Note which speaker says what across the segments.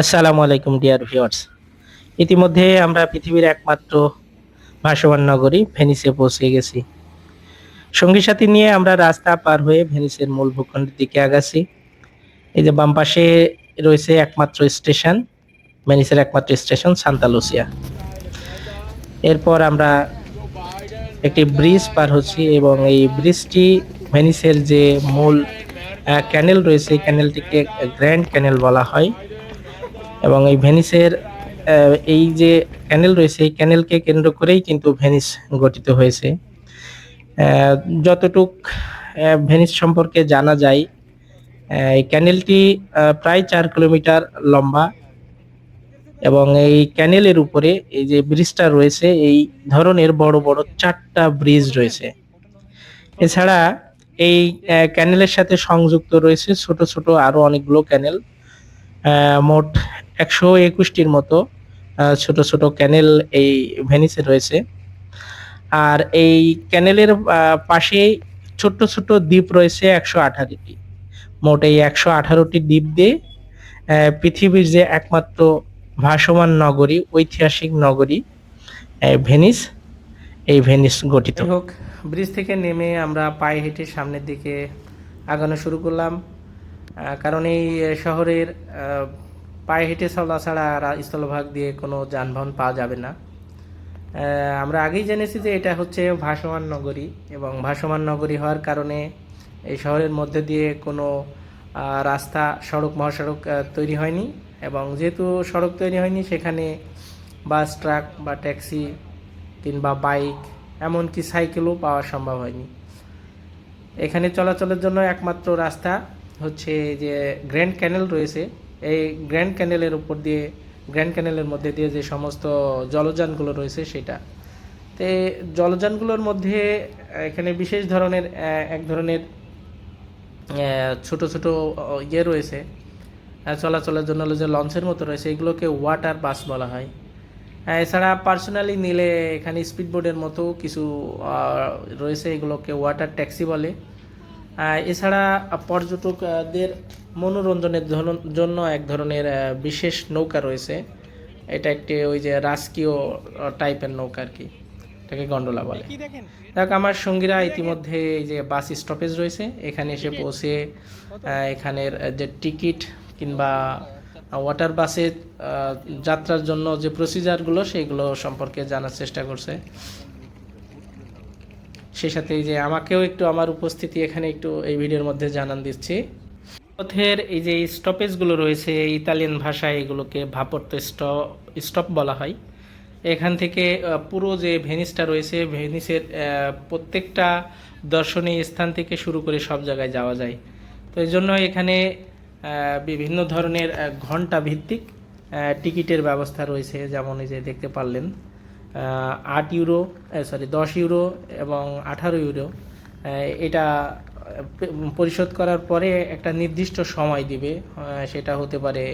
Speaker 1: আসসালামু আলাইকুম, dear viewers. ইতিমধ্যে আমরা পৃথিবীর একমাত্র ভাসমান নগরী ভেনিসে পৌঁছে গেছি। সঙ্গী সাথী নিয়ে আমরা রাস্তা পার হয়ে ভেনিসের মূল ভূখণ্ডের দিকে আগাছি। এই যে বাম পাশে রয়েছে একমাত্র স্টেশন, ভেনিসের একমাত্র স্টেশন, সান্তা লুসিয়া। এরপর আমরা একটি ব্রিজ পার হচ্ছি এবং এই ব্রিজটি ভেনিসের যে মূল ক্যানেল রয়েছে ক্যানেলটিকে গ্র্যান্ড ক্যানেল বলা হয়। এবং এই ভেনিসের এই যে ক্যানেল রয়েছে, এই ক্যানেলকে কেন্দ্র করেই কিন্তু ভেনিস গঠিত হয়েছে। যতটুক ভেনিস সম্পর্কে জানা যায় এই ক্যানেলটি প্রায় চার কিলোমিটার লম্বা এবং এই ক্যানেলের উপরে এই যে ব্রিজটা রয়েছে, এই ধরনের বড় বড় চারটা ব্রিজ রয়েছে। এছাড়া এই ক্যানেলের সাথে সংযুক্ত রয়েছে ছোট ছোট আরও অনেকগুলো ক্যানেল। মোট একশো একুশটির মতো ছোট ছোট ক্যানেল এই ভেনিসে রয়েছে। আর এই ক্যানেলের পাশেই ছোট্ট ছোট দ্বীপ রয়েছে একশো আঠারোটি। মোট এই একশো আঠারোটি দ্বীপ দিয়ে পৃথিবীর যে একমাত্র ভাসমান নগরী, ঐতিহাসিক নগরী ভেনিস, এই ভেনিস গঠিত। হোক, ব্রিজ থেকে নেমে আমরা পায়ে হেঁটে সামনের দিকে আগানো শুরু করলাম। কারণ এই শহরের পায়ে হেঁটে চলা ছাড়া স্থলভাগ দিয়ে কোনো যানবাহন পাওয়া যাবে না। আমরা আগেই জেনেছি যে এটা হচ্ছে ভাসমান নগরী এবং ভাসমান নগরী হওয়ার কারণে এই শহরের মধ্যে দিয়ে কোনো রাস্তা, সড়ক, মহাসড়ক তৈরি হয়নি এবং যেহেতু সড়ক তৈরি হয়নি সেখানে বাস, ট্রাক বা ট্যাক্সি কিংবা বাইক এমনকি সাইকেলও পাওয়া সম্ভব হয়নি। এখানে চলাচলের জন্য একমাত্র রাস্তা হচ্ছে যে গ্র্যান্ড ক্যানেল রয়েছে। এই গ্র্যান্ড ক্যানেলের উপর দিয়ে গ্র্যান্ড ক্যানেলের মধ্যে দিয়ে যে সমস্ত জলযানগুলো রয়েছে সেটা। তো জলযানগুলোর মধ্যে এখানে বিশেষ ধরনের এক ধরনের ছোট ছোট ইয়ে রয়েছে। চলাচলের জন্য যে লঞ্চের মতো রয়েছে। এগুলোকে ওয়াটার বাস বলা হয়। এছাড়া পার্সোনালি নিলে এখানে স্পিডবোটের মতো কিছু রয়েছে। এগুলোকে ওয়াটার ট্যাক্সি বলে। এছাড়া পর্যটকদের মনোরঞ্জনের জন্য এক ধরনের বিশেষ নৌকা রয়েছে। এটা একটি ওই যে রাজকীয় টাইপের নৌকা আর কি। এটাকে গন্ডোলা বলে। দেখ আমার সঙ্গীরা ইতিমধ্যে এই যে বাস স্টপেজ রয়েছে। এখানে এসে পৌঁছে এখানের যে টিকিট কিংবা ওয়াটার বাসে যাত্রার জন্য যে প্রসিজারগুলো সেইগুলো সম্পর্কে জানার চেষ্টা করছে। সেই সাথে যে আমাকেও একটু আমার উপস্থিতি এখানে একটু এই ভিডিওর মধ্যে জানান দিচ্ছি। পথের এই যে স্টপেজগুলো রয়েছে ইতালিয়ান ভাষায় এগুলোকে ভাপর্ত স্টপ বলা হয়। এখান থেকে পুরো যে ভেনিসটা রয়েছে, ভেনিসের প্রত্যেকটা দর্শনীয় স্থান থেকে শুরু করে সব জায়গায় যাওয়া যায়। তো এই জন্য এখানে বিভিন্ন ধরনের ঘণ্টা ভিত্তিক টিকিটের ব্যবস্থা রয়েছে, যেমন এই যে দেখতে পারলেন। আট ইউরো সরি দশ ইউরো এবং আঠারো ইউরো। এটা পরিশোধ করার পরে একটা নির্দিষ্ট সময় দিবে সেটা হতে পারে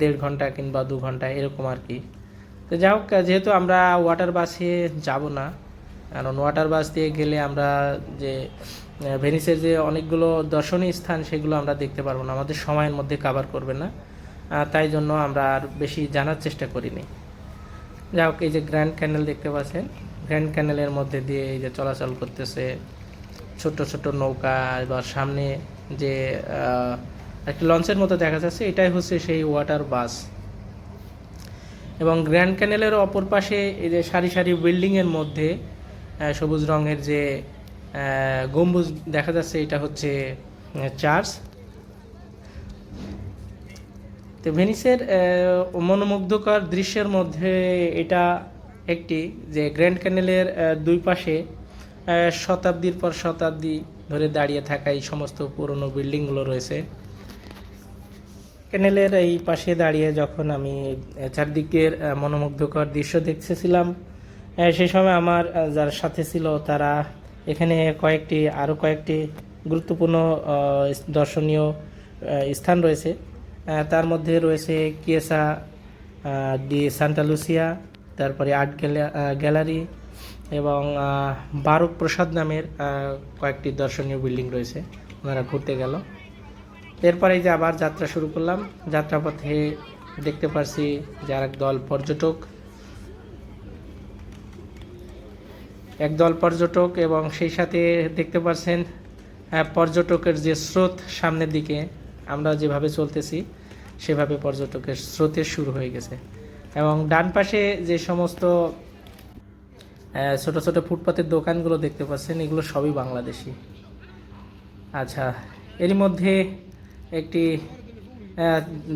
Speaker 1: দেড় ঘণ্টা কিংবা দু ঘণ্টা, এরকম আর কি। তো যাই হোক, যেহেতু আমরা ওয়াটার বাসে যাব না, কারণ ওয়াটার বাস দিয়ে গেলে আমরা যে ভেনিসের যে অনেকগুলো দর্শনীয় স্থান, সেগুলো আমরা দেখতে পারব না। আমাদের সময়ের মধ্যে কাভার করবে না। তাই জন্য আমরা আর বেশি জানার চেষ্টা করিনি। যাই হোক এই যে গ্র্যান্ড ক্যানেল দেখতে পাচ্ছেন গ্র্যান্ড ক্যানেলের মধ্যে দিয়ে এই যে চলাচল করতেছে ছোট ছোট নৌকা বা সামনে যে একটা লঞ্চের মতো দেখা যাচ্ছে, এটাই হচ্ছে সেই ওয়াটার বাস এবং গ্র্যান্ড ক্যানেলের অপর পাশে এই যে সারি সারি বিল্ডিংয়ের মধ্যে সবুজ রঙের যে গম্বুজ দেখা যাচ্ছে, এটা হচ্ছে চার্চ তো ভেনিসের মনোমুগ্ধকর দৃশ্যের মধ্যে এটা একটি যে গ্র্যান্ড ক্যানেলের দুই পাশে শতাব্দীর পর শতাব্দী ধরে দাঁড়িয়ে থাকা এই সমস্ত পুরনো বিল্ডিংগুলো রয়েছে। ক্যানেলের এই পাশে দাঁড়িয়ে যখন আমি চারদিকের মনোমুগ্ধকর দৃশ্য দেখতেছিলাম সেই সময় আমার যার সাথে ছিল তারা এখানে কয়েকটি আরও কয়েকটি গুরুত্বপূর্ণ দর্শনীয় স্থান রয়েছে। তার মধ্যে রয়েছে কিয়েসা ডি সান্টা লুসিয়া, তারপরে আর্ট গ্যালা- গ্যালারি এবং বারুক প্রসাদ নামের কয়েকটি দর্শনীয় বিল্ডিং রয়েছে। ওনারা ঘুরতে গেল। এরপরে যে আবার যাত্রা শুরু করলাম। যাত্রাপথে দেখতে পারছি যে আর দল পর্যটক। একদল পর্যটক এবং সেই সাথে দেখতে পাচ্ছেন পর্যটকের যে স্রোত সামনের দিকে। আমরা যেভাবে চলতেছি, সেভাবে পর্যটকের স্রোতের শুরু হয়ে গেছে। এবং ডান পাশে যে সমস্ত ছোট ছোট ফুটপাতের দোকানগুলো দেখতে পাচ্ছেন, এগুলো সবই বাংলাদেশি। আচ্ছা এরই মধ্যে একটি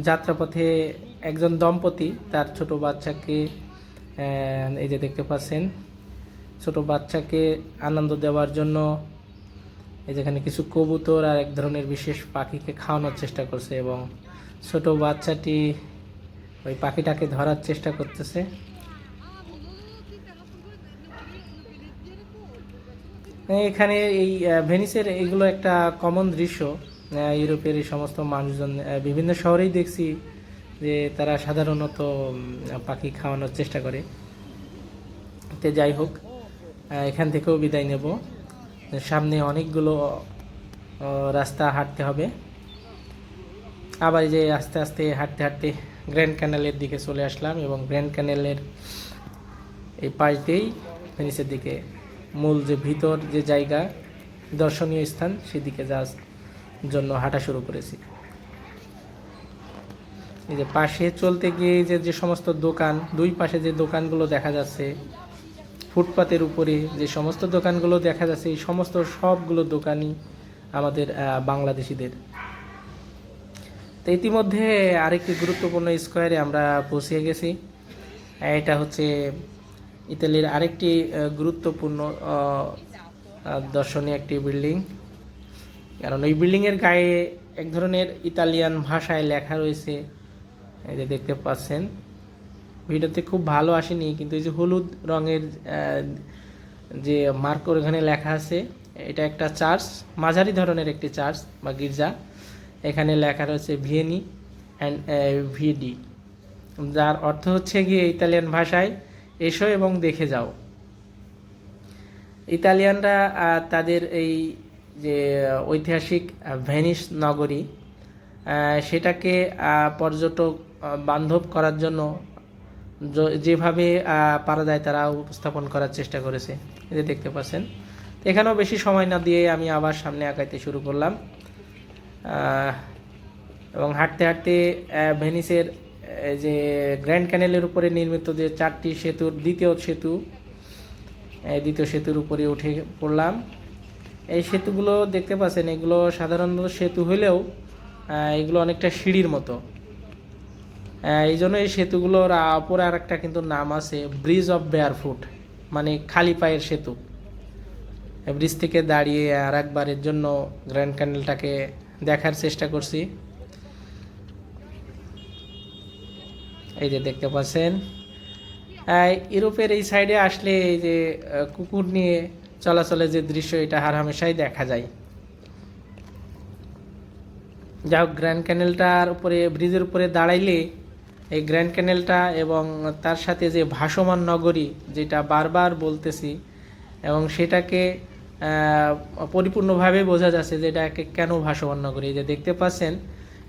Speaker 1: যাত্রাপথে একজন দম্পতি, তার ছোট বাচ্চাকে এই যে দেখতে পাচ্ছেন, ছোট বাচ্চাকে আনন্দ দেওয়ার জন্য যেখানে কিছু কবুতর আর এক ধরনের বিশেষ পাখিকে খাওয়ানোর চেষ্টা করছে এবং ছোট বাচ্চাটি ওই পাখিটাকে ধরার চেষ্টা করতেছে। এখানে এই ভেনিসের এগুলো একটা কমন দৃশ্য। ইউরোপের এই সমস্ত মানুষজন বিভিন্ন শহরেই দেখছি যে তারা সাধারণত পাখি খাওয়ানোর চেষ্টা করে। তে যাই হোক এখান থেকেও বিদায় নেব। সামনে অনেকগুলো রাস্তা হাঁটতে হবে। আবার যে আস্তে আস্তে হাঁটতে হাঁটতে গ্র্যান্ড ক্যানেলের দিকে চলে আসলাম এবং গ্র্যান্ড ক্যানেলের এই পাশ দিয়েই ভেনিসের দিকে মূল যে ভিতর যে জায়গা, দর্শনীয় স্থান, সেদিকে যাওয়ার জন্য হাঁটা শুরু করেছি। এই যে পাশে চলতে গিয়ে যে যে সমস্ত দোকান, দুই পাশে যে দোকানগুলো দেখা যাচ্ছে ফুটপাতের উপরে যে সমস্ত দোকানগুলো দেখা যাচ্ছে, এই সমস্ত সবগুলো দোকানই আমাদের বাংলাদেশিদের। তো ইতিমধ্যে আরেকটি গুরুত্বপূর্ণ স্কোয়ারে আমরা পৌঁছে গেছি। এটা হচ্ছে ইতালির আরেকটি গুরুত্বপূর্ণ দর্শনীয় একটি বিল্ডিং। কারণ ওই বিল্ডিংয়ের গায়ে এক ধরনের ইতালিয়ান ভাষায় লেখা রয়েছে। এই যে দেখতে পাচ্ছেন ভিডিওতে খুব ভালো আসেনি, কিন্তু এই যে হলুদ রঙের যে মার্কর এখানে লেখা আছে, এটা একটা চার্চ মাঝারি ধরনের একটি চার্চ বা গির্জা। এখানে লেখা রয়েছে ভিয়েনি অ্যান্ড ভিডি যার অর্থ হচ্ছে গিয়ে ইতালিয়ান ভাষায়, এসো এবং দেখে যাও। ইতালিয়ানরা তাদের এই যে ঐতিহাসিক ভেনিস নগরী সেটাকে পর্যটক বান্ধব করার জন্য যেভাবে পারা যায় তারা উপস্থাপন করার চেষ্টা করেছে যে দেখতে পাচ্ছেন। এখানেও বেশি সময় না দিয়ে আমি আবার সামনে আঁকাইতে শুরু করলাম। এবং হাঁটতে হাঁটতে ভেনিসের যে গ্র্যান্ড ক্যানেলের উপরে নির্মিত যে চারটি সেতুর, দ্বিতীয় সেতু দ্বিতীয় সেতুর উপরে উঠে পড়লাম। এই সেতুগুলো দেখতে পাচ্ছেন, এগুলো সাধারণত সেতু হলেও এগুলো অনেকটা সিঁড়ির মতো। এই জন্য এই সেতুগুলোর অপর আর একটা কিন্তু নাম আছে ব্রিজ অফ বেয়ারফুট মানে খালি পায়ের সেতু। ব্রিজ থেকে দাঁড়িয়ে আর একবারের জন্য গ্র্যান্ড ক্যানেলটাকে দেখার চেষ্টা করছি। এই যে দেখতে পাচ্ছেন। ইউরোপের এই সাইডে আসলে এই যে কুকুর নিয়ে চলাচলের যে দৃশ্য, এটা হার হামেশাই দেখা যায়। যা হোক গ্র্যান্ড ক্যানেলটার উপরে ব্রিজের উপরে দাঁড়াইলে এই গ্র্যান্ড ক্যানেলটা এবং তার সাথে যে ভাসমান নগরী, যেটা বারবার বলতেছি, এবং সেটাকে পরিপূর্ণভাবে বোঝা যাচ্ছে যে এটাকে কেন ভাসমান নগরী। যে দেখতে পাচ্ছেন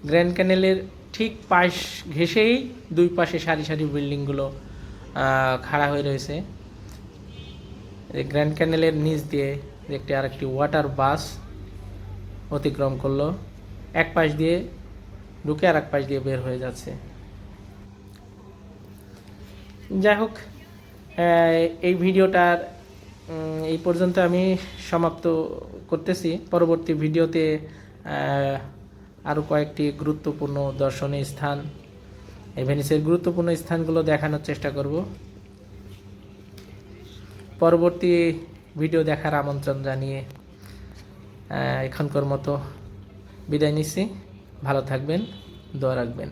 Speaker 1: গ্র্যান্ড ক্যানেলের ঠিক পাশ ঘেঁষেই দুই পাশে সারি সারি বিল্ডিংগুলো খাড়া হয়ে রয়েছে। গ্র্যান্ড ক্যানেলের নিচ দিয়ে একটি আরেকটি ওয়াটার বাস অতিক্রম করল। এক পাশ দিয়ে ঢুকে আর এক পাশ দিয়ে বের হয়ে যাচ্ছে। যাই হোক এই ভিডিওটার এই পর্যন্ত আমি সমাপ্ত করতেছি। পরবর্তী ভিডিওতে আরও কয়েকটি গুরুত্বপূর্ণ দর্শনীয় স্থান এই ভেনিসের গুরুত্বপূর্ণ স্থানগুলো দেখানোর চেষ্টা করব। পরবর্তী ভিডিও দেখার আমন্ত্রণ জানিয়ে এখনকার মতো বিদায় নিচ্ছি। ভালো থাকবেন, দোয়া রাখবেন।